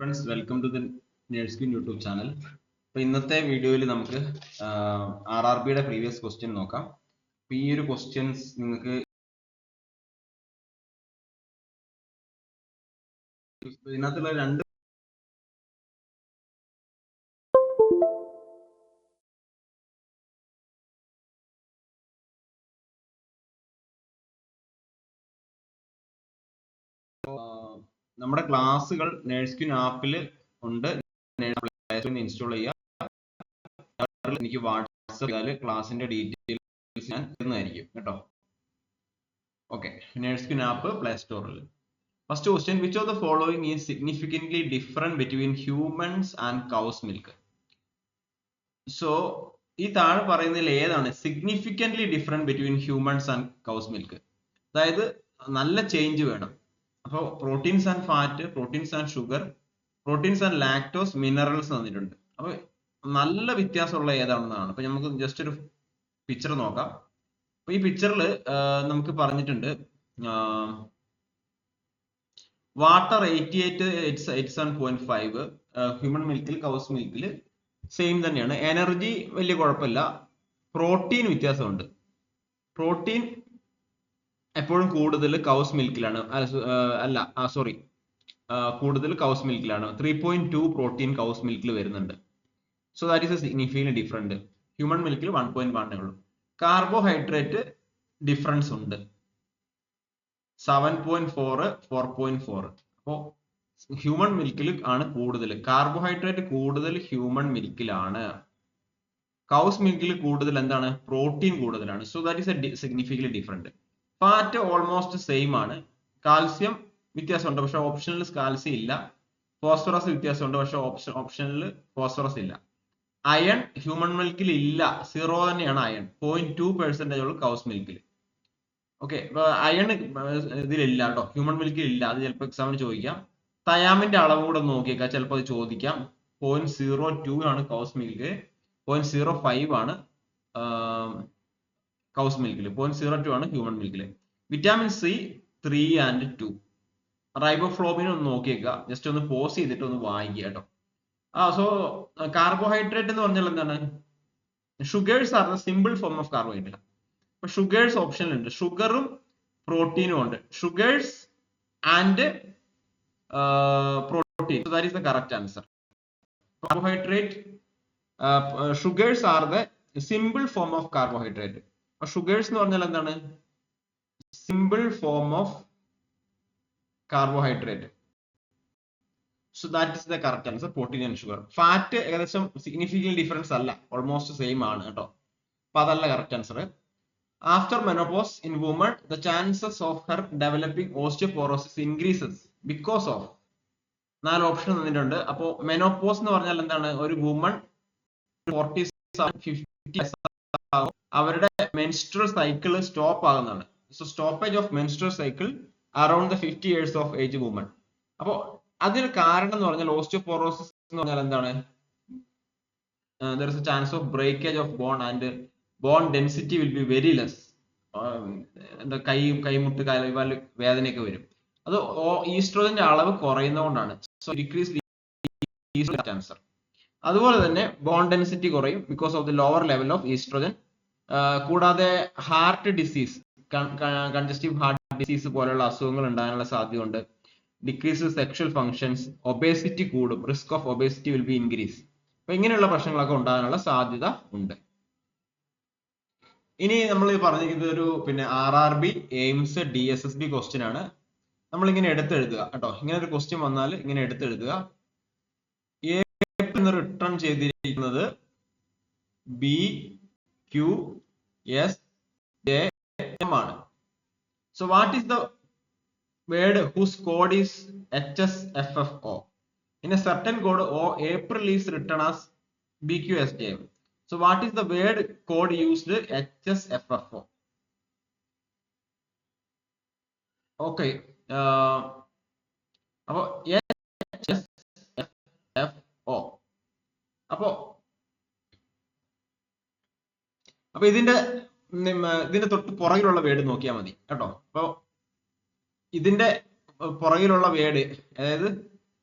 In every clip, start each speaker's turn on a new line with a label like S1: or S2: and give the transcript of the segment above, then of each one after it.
S1: Friends welcome to the Nursequeen YouTube channel അപ്പോൾ ഇന്നത്തെ വീഡിയോയിൽ നമുക്ക് ആർ ആർ ബിയുടെ പ്രീവിയസ് ക്വസ്റ്റ്യൻ നോക്കാം. അപ്പോൾ ഈ ഒരു ക്വസ്റ്റ്യൻസ് നിങ്ങൾക്ക് ഇതിനകത്തുള്ള രണ്ട് നമ്മുടെ ക്ലാസ്സുകൾ നേഴ്സ്ക്യൂൻ ആപ്പിൽ ഉണ്ട്. ഇൻസ്റ്റാൾ ചെയ്യുക എനിക്ക് വാട്സപ്പ് ചെയ്താൽ ക്ലാസിന്റെ ഡീറ്റെയിൽസ് ഞാൻ തരുന്നതായിരിക്കും കേട്ടോ. ഓക്കെ നേഴ്സ്ക്യൂൻ ആപ്പ് പ്ലേ സ്റ്റോറിൽ first question which of the following is significantly different between humans and cow's milk so ഈ താഴെ പറയുന്നതിൽ ഏതാണ് significantly different between humans and cow's milk അതായത് നല്ല ചേഞ്ച് വേണം. അപ്പോൾ proteins and fat proteins and sugar proteins and lactose minerals തന്നിട്ടുണ്ട് അപ്പോൾ നല്ല വ്യത്യാസമുള്ള ഏതാണെന്നാണ്. അപ്പൊ നമുക്ക് ജസ്റ്റ് ഒരു പിക്ചർ നോക്കാം. അപ്പൊ ഈ പിക്ചറിൽ നമുക്ക് പറഞ്ഞിട്ടുണ്ട് water eighty eight eight eight seven point five human മിൽക്കിൽ cow's മിൽക്കിൽ സെയിം തന്നെയാണ്. എനർജി വലിയ കുഴപ്പമില്ല. പ്രോട്ടീൻ വ്യത്യാസമുണ്ട്. പ്രോട്ടീൻ എപ്പോഴും കൂടുതൽ കൗസ് മിൽക്കിലാണ് അല്ല സോറി കൂടുതൽ cow's മിൽക്കിലാണ് three point two protein cow's മിൽക്കിൽ വരുന്നുണ്ട്. So that is a significant different human മിൽക്കിൽ one point വണ്ണേ ഉള്ളൂ. കാർബോഹൈഡ്രേറ്റ് ഡിഫറൻസ് ഉണ്ട്. Seven point four four point four അപ്പോൾ ഹ്യൂമൺ മിൽക്കിൽ ആണ് കൂടുതൽ. കാർബോഹൈഡ്രേറ്റ് കൂടുതൽ ഹ്യൂമൺ മിൽക്കിലാണ് കൗസ് മിൽക്കിൽ കൂടുതൽ എന്താണ്? പ്രോട്ടീൻ കൂടുതലാണ്. So that is a significantly different fat almost same ആണ്. കാൽസ്യം വ്യത്യാസമുണ്ട് പക്ഷെ ഓപ്ഷനിൽ കാൽസ്യം ഇല്ല. ഫോസ്ഫറസ് വ്യത്യാസമുണ്ട് പക്ഷെ ഓപ്ഷൻ ഓപ്ഷനിൽ ഫോസ്ഫറസ് ഇല്ല. അയൺ ഹ്യൂമൻ മിൽക്കിൽ ഇല്ല. സീറോ തന്നെയാണ് അയൺ പോയിന്റ് ടു പെർസെന്റേജ് ഉള്ളൂ കൗസ് മിൽക്കിൽ ഓക്കെ അയൺ ഇതിലില്ല കേട്ടോ. ഹ്യൂമൻ മിൽക്കിൽ ഇല്ല. അത് ചിലപ്പോൾ എക്സാമിന് ചോദിക്കാം. തയാമിന്റെ അളവ് കൂടെ നോക്കിയേക്കാം. ചിലപ്പോൾ അത് ചോദിക്കാം. പോയിന്റ് സീറോ ടു ആണ് cow's milk point zero five ആണ്. കൗസ് മിൽക്കിൽ പോയിന്റ് സീറോ ടു ആണ് human മിൽക്കിൽ vitamin C three and two riboflavin ഒന്ന് നോക്കിയേക്കുക ജസ്റ്റ് ഒന്ന് പോസ് ചെയ്തിട്ട് ഒന്ന് വാങ്ങിക്കുക കേട്ടോ ആ സോ കാർബോഹൈഡ്രേറ്റ് എന്ന് പറഞ്ഞാൽ എന്താണ്? Sugars the simple form of carbohydrate അപ്പൊ ഷുഗേഴ്സ് ഉണ്ട്. ഷുഗറും പ്രോട്ടീനും ഉണ്ട് sugars and protein that is the correct answer carbohydrate sugars are the simple form of carbohydrate sugars എന്ന് പറഞ്ഞാൽ എന്താണ്? Simple form of carbohydrate so that is the correct answer protein and sugar fat ഏകദേശം significant difference അല്ല. Almost same ആണ് കേട്ടോ. അപ്പൊ അതല്ല correct answer after menopause in woman the chances of her developing osteoporosis increases because of നാല് option തന്നിട്ടുണ്ട്. അപ്പോ menopause എന്ന് പറഞ്ഞാൽ എന്താണ്? ഒരു വുമൺ ഫോർട്ടി ഫിഫ്റ്റി അവരുടെ menstrual cycle stop ആകുന്നതാണ് so stoppage of menstrual cycle around the fifty years of age woman അപ്പോ അതിന് കാരണം എന്ന് പറഞ്ഞാൽ ഓസ്റ്റിയോപോറോസിസ് എന്ന് പറഞ്ഞാൽ എന്താണ്? There is a chance of breakage of bone and bone density will be very less എന്താ കൈ കൈമുട്ട് കാലുകാൽ വേദനയൊക്കെ വരും. അത് ഈസ്ട്രോജന്റെ അളവ് കുറയുന്നതുകൊണ്ടാണ്. സോ ഡിക്രീസ് ക്യാൻസർ അതുപോലെ തന്നെ ബോൺ ഡെൻസിറ്റി കുറയും because of the lower level of oestrogen കൂടാതെ heart disease congestive heart disease പോലെയുള്ള അസുഖങ്ങൾ ഉണ്ടാകാനുള്ള സാധ്യതയുണ്ട്. ഡിക്രീസ് സെക്ഷൽ ഫങ്ഷൻസ് ഒബേസിറ്റി കൂടും risk of obesity will be increase അപ്പൊ ഇങ്ങനെയുള്ള പ്രശ്നങ്ങളൊക്കെ ഉണ്ടാകാനുള്ള സാധ്യത ഉണ്ട്. ഇനി നമ്മൾ പറഞ്ഞിരിക്കുന്നത് ഒരു പിന്നെ R R B AIIMS D S S B question ആണ്. നമ്മൾ ഇങ്ങനെ എടുത്തെഴുതുക കേട്ടോ. ഇങ്ങനെ ഒരു ക്വസ്റ്റ്യൻ വന്നാൽ ഇങ്ങനെ എടുത്തെഴുതുക. എന്ന് റിട്ടേൺ ചെയ്തിരിക്കുന്നത് B Q S J M ആണ്. So what is the word whose code is HSFFO in a certain code O April is written as BQSJM so what is the word code used? HSFFO okay uh, ഇതിന്റെ ഇതിന്റെ തൊട്ട് പുറകിലുള്ള word നോക്കിയാൽ മതി കേട്ടോ? അപ്പോ ഇതിന്റെ പുറകിലുള്ള വേർഡ് അതായത്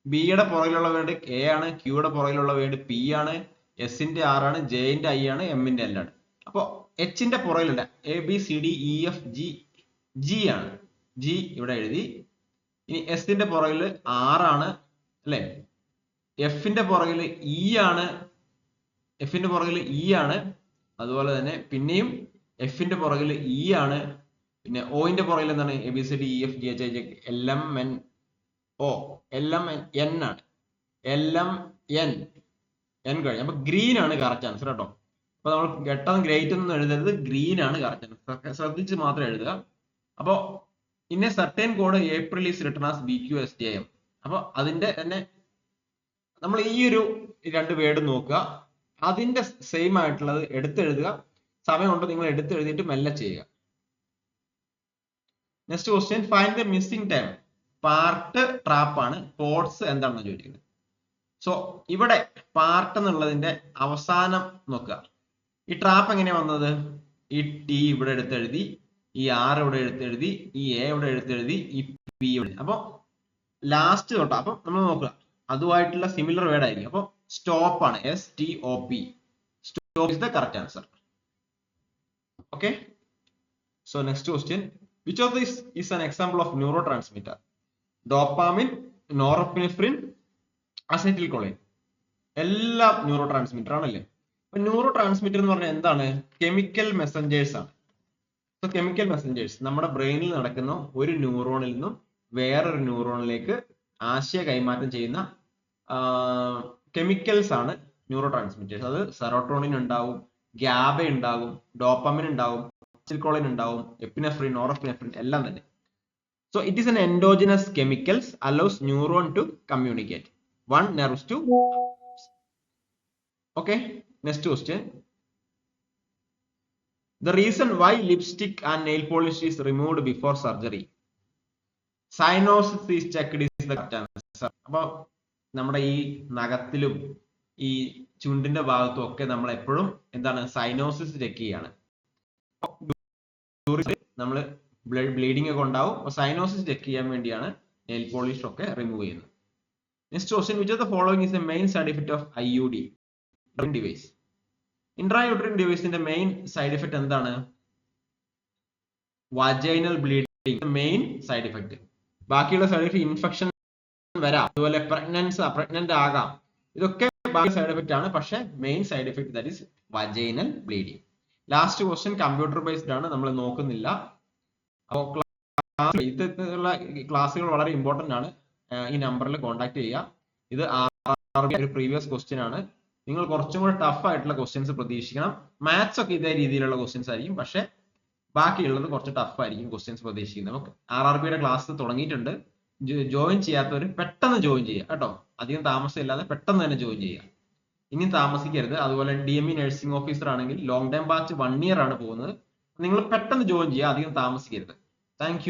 S1: ബിയുടെ പുറകിലുള്ള വേർഡ് എ ആണ് ക്യൂയുടെ പുറകിലുള്ള വേർഡ് പി ആണ് എസിന്റെ ആർ ആണ് ജെന്റെ ഐ ആണ് എമ്മിന്റെ എൽ ആണ്. അപ്പോ എച്ചിന്റെ പുറകിലുള്ള A B C D E F G G ആണ്. ജി ഇവിടെ എഴുതി. ഇനി എസിന്റെ പുറകിൽ ആർ ആണ് അല്ലെ? എഫിന്റെ പുറകിൽ ഇ ആണ് എഫിന്റെ പുറകിൽ ഇ ആണ് അതുപോലെ തന്നെ പിന്നെയും എഫിന്റെ പുറകിൽ ഇ ആണ്. പിന്നെ ഒന്റെ പുറകിൽ എന്താണ്? A B C D E F G H J L M N O L M N ആണ്. എൽ എം എൻ എൻ കഴിഞ്ഞു. അപ്പൊ ഗ്രീൻ ആണ് കറക്റ്റ് ആൻസർ കേട്ടോ. അപ്പൊ നമ്മൾ ഗെട്ടം ഗ്രേറ്റ് ഒന്നും എഴുതരുത്. ഗ്രീൻ ആണ് കറക്റ്റ് ആൻസർ ശ്രദ്ധിച്ച് മാത്രം എഴുതുക. അപ്പോ ഇന്ന certain code April is written as B Q S T M അപ്പൊ അതിന്റെ തന്നെ നമ്മൾ ഈ ഒരു രണ്ട് വേർഡ് നോക്കുക. അതിന്റെ സെയിം ആയിട്ടുള്ളത് എടുത്തെഴുതുക. സമയമുണ്ടോ നിങ്ങൾ എടുത്തെഴുതിയിട്ട് മെല്ലെ ചെയ്യുക. Next question find the missing time part trap ആണ്. പോർട്സ് എന്താണെന്ന് ചോദിക്കുന്നത്. സോ ഇവിടെ പാർട്ട് എന്നുള്ളതിന്റെ അവസാനം നോക്കുക. ഈ ട്രാപ്പ് എങ്ങനെയാ വന്നത്? ഈ ടി ഇവിടെ എടുത്തെഴുതി ഈ ആർ ഇവിടെ എടുത്തെഴുതി ഈ എ ഇവിടെ എടുത്തെഴുതി ഈ പി ഇവിടെ. അപ്പൊ ലാസ്റ്റ് തൊട്ടാ അപ്പൊ നമ്മൾ നോക്കുക. അതുമായിട്ടുള്ള സിമിലർ വേർഡ് ആയിരിക്കും. അപ്പൊ സ്റ്റോപ്പ് ആണ്. S T O P stop is the correct answer okay so next question which of this is an example of neurotransmitter dopamine norepinephrine acetylcholine എല്ലാം ന്യൂറോ ട്രാൻസ്മിറ്റർ ആണല്ലേ അപ്പൊ ന്യൂറോ ട്രാൻസ്മിറ്റർ എന്ന് പറഞ്ഞാൽ എന്താണ്? Chemical messengers ആണ്. So chemical messengers നമ്മുടെ ബ്രെയിനിൽ നടക്കുന്ന ഒരു ന്യൂറോണിൽ നിന്നും വേറൊരു ന്യൂറോണിലേക്ക് ആശയ കൈമാറ്റം ചെയ്യുന്ന കെമിക്കൽസ് ആണ് ന്യൂറോ ട്രാൻസ്മിറ്റേഴ്സ് അത് സെറോട്രോണിൻ ഉണ്ടാവും ഗ്യാബ ഉണ്ടാവും ഡോപ്പമിൻ ഉണ്ടാവും അസിൽക്കോളിൻ ഉണ്ടാവും എപ്പിനെഫ്രിൻ നോറോപ്പിനെഫ്രിൻ എല്ലാം തന്നെ so it is an endogenous chemicals allows neuron to communicate one nerves to okay next question The reason why lipstick and nail polish is removed before surgery. Cyanosis is checked is the correct answer. നമ്മുടെ ഈ നഖത്തിലും ഈ ചുണ്ടിന്റെ ഭാഗത്തും ഒക്കെ നമ്മൾ എപ്പോഴും എന്താണ് cyanosis check ചെയ്യാണ്. നമ്മൾ ബ്ലഡ് ബ്ലീഡിംഗ് ഒക്കെ ഉണ്ടാവും. സൈനോസിസ് ചെക്ക് ചെയ്യാൻ വേണ്ടിയാണ് നെയിൽ പോളിഷ് ഒക്കെ റിമൂവ് ചെയ്യുന്നത്. Next question which of the following is a main side effect of I U D device intrauterine ഡിവൈസിന്റെ മെയിൻ സൈഡ് ഇഫക്റ്റ് എന്താണ്? Vaginal bleeding main side effect ബാക്കിയുള്ള side effect infection വരാം. അതുപോലെ പ്രഗ്നൻസ് pregnant ആകാം. ഇതൊക്കെ ബാക്കി സൈഡ് ഇഫക്റ്റ് ആണ്. പക്ഷെ main side effect that is vaginal bleeding last question computer based ആണ്. നമ്മൾ നോക്കുന്നില്ല. അപ്പോൾ ഇത്തരത്തിലുള്ള ക്ലാസ്സുകൾ വളരെ ഇമ്പോർട്ടന്റ് ആണ്. ഈ നമ്പറിൽ കോൺടാക്ട് ചെയ്യുക. ഇത് ഒരു പ്രീവിയസ് ക്വസ്റ്റ്യൻ ആണ്. നിങ്ങൾ കുറച്ചും കൂടെ ടഫ് ആയിട്ടുള്ള ക്വസ്റ്റ്യൻസ് പ്രതീക്ഷിക്കണം. മാത്സ് ഒക്കെ ഇതേ രീതിയിലുള്ള ക്വസ്റ്റ്യൻസ് ആയിരിക്കും. പക്ഷെ ബാക്കിയുള്ളത് കുറച്ച് ടഫ് ആയിരിക്കും ക്വസ്റ്റ്യൻസ് പ്രതീക്ഷിക്കുന്നത്. ആർ ആർ ബിയുടെ ക്ലാസ് തുടങ്ങിയിട്ടുണ്ട്. ജോയിൻ ചെയ്യാത്തവർ പെട്ടെന്ന് ജോയിൻ ചെയ്യുക കേട്ടോ. അധികം താമസമില്ലാതെ പെട്ടെന്ന് തന്നെ ജോയിൻ ചെയ്യുക. ഇനി താമസിക്കരുത്. അതുപോലെ D M E nursing officer ആണെങ്കിൽ long time batch one year ആണ് പോകുന്നത്. നിങ്ങൾ പെട്ടെന്ന് ജോയിൻ ചെയ്യുക. അധികം താമസിക്കരുത്. താങ്ക്